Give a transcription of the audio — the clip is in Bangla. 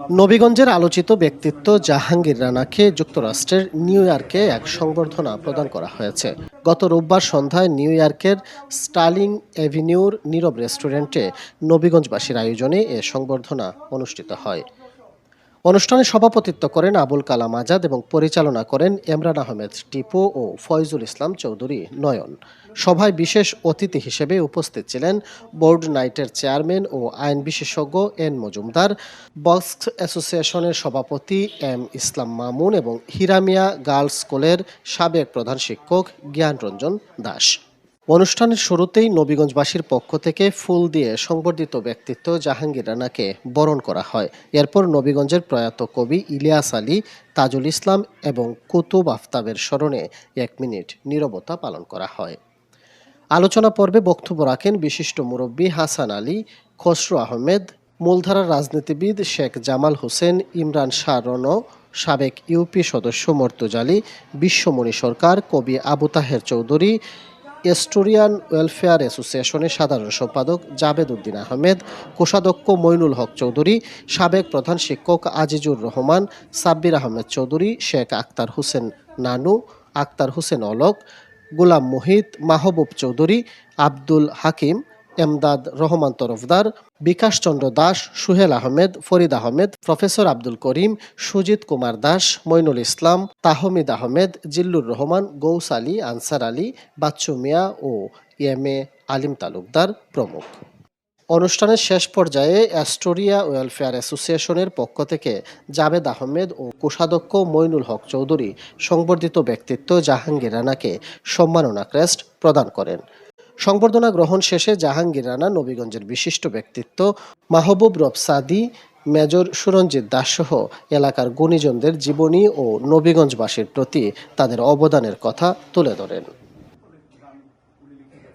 নবীগঞ্জের আলোচিত ব্যক্তিত্ব জাহাঙ্গীর রানাকে যুক্তরাষ্ট্রের নিউ ইয়র্কে এক সংবর্ধনা প্রদান করা হয়েছে। গত রোববার সন্ধ্যায় নিউ ইয়র্কের স্টার্লিং অ্যাভিনিউর নীরব রেস্টুরেন্টে নবীগঞ্জবাসীর আয়োজনে এ সংবর্ধনা অনুষ্ঠিত হয়। অনুষ্ঠানে সভাপতিত্ব করেন আবুল কালাম আজাদ এবং পরিচালনা করেন এমরান আহমেদ টিপু ও ফয়জুল ইসলাম চৌধুরী নয়ন। সভায় বিশেষ অতিথি হিসেবে উপস্থিত ছিলেন বোর্ড নাইটের চেয়ারম্যান ও আইন বিশেষজ্ঞ এন মজুমদার, বক্স অ্যাসোসিয়েশনের সভাপতি এম ইসলাম মামুন এবং হিরামিয়া গার্লস স্কুলের সাবেক প্রধান শিক্ষক জ্ঞানরঞ্জন দাস। অনুষ্ঠানের শুরুতেই নবীগঞ্জবাসীর পক্ষ থেকে ফুল দিয়ে সংবর্ধিত ব্যক্তিত্ব জাহাঙ্গীর রানাকে বরণ করা হয়। এরপর নবীগঞ্জের প্রয়াত কবি ইলিয়াস আলী, তাজুল ইসলাম এবং কুতুব আফতাবের স্মরণে এক মিনিট নীরবতা পালন করা হয়। আলোচনা পর্বে বক্তব্য রাখেন বিশিষ্ট মুরব্বী হাসান আলী, খসরু আহমেদ, মূলধারার রাজনীতিবিদ শেখ জামাল হোসেন, ইমরান শাহ রণ, সাবেক ইউপি সদস্য মর্তুজালি বিশ্বমণি সরকার, কবি আবু তাহের চৌধুরী এস্টোরিয়ান ওয়েলফেয়ার অ্যাসোসিয়েশনের সাধারণ সম্পাদক জাবেদ উদ্দিন আহমেদ, কোষাধ্যক্ষ মইনুল হক চৌধুরী, সাবেক প্রধান শিক্ষক আজিজুর রহমান, সাব্বির আহমেদ চৌধুরী, শেখ আক্তার হোসেন নানু, আক্তার হোসেন অলক, গোলাম মোহিত, মাহবুব চৌধুরী, আব্দুল হাকিম এমদাদ রহমান তরফদার, বিকাশ চন্দ্র দাস, সুহেল আহমেদ, ফরিদ আহমেদ, প্রফেসর আব্দুল করিম, সুজিত কুমার দাস, মইনুল ইসলাম, তাহমিদ আহমেদ, জিল্লুর রহমান, গৌস আলী, আনসার আলী, বাচ্চু মিয়া ও এম এ আলিম তালুকদার প্রমুখ। অনুষ্ঠানের শেষ পর্যায়ে অ্যাস্টোরিয়া ওয়েলফেয়ার অ্যাসোসিয়েশনের পক্ষ থেকে জাবেদ আহমেদ ও কোষাধ্যক্ষ মইনুল হক চৌধুরী সংবর্ধিত ব্যক্তিত্ব জাহাঙ্গীর রানাকে সম্মাননা ক্রেস্ট প্রদান করেন। সংবর্ধনা গ্রহণ শেষে জাহাঙ্গীর রানা নবীগঞ্জের বিশিষ্ট ব্যক্তিত্ব মাহবুব রব সাদি, মেজর সুরঞ্জিত দাসসহ এলাকার গুণীজনদের জীবনী ও নবীগঞ্জবাসীর প্রতি তাদের অবদানের কথা তুলে ধরেন।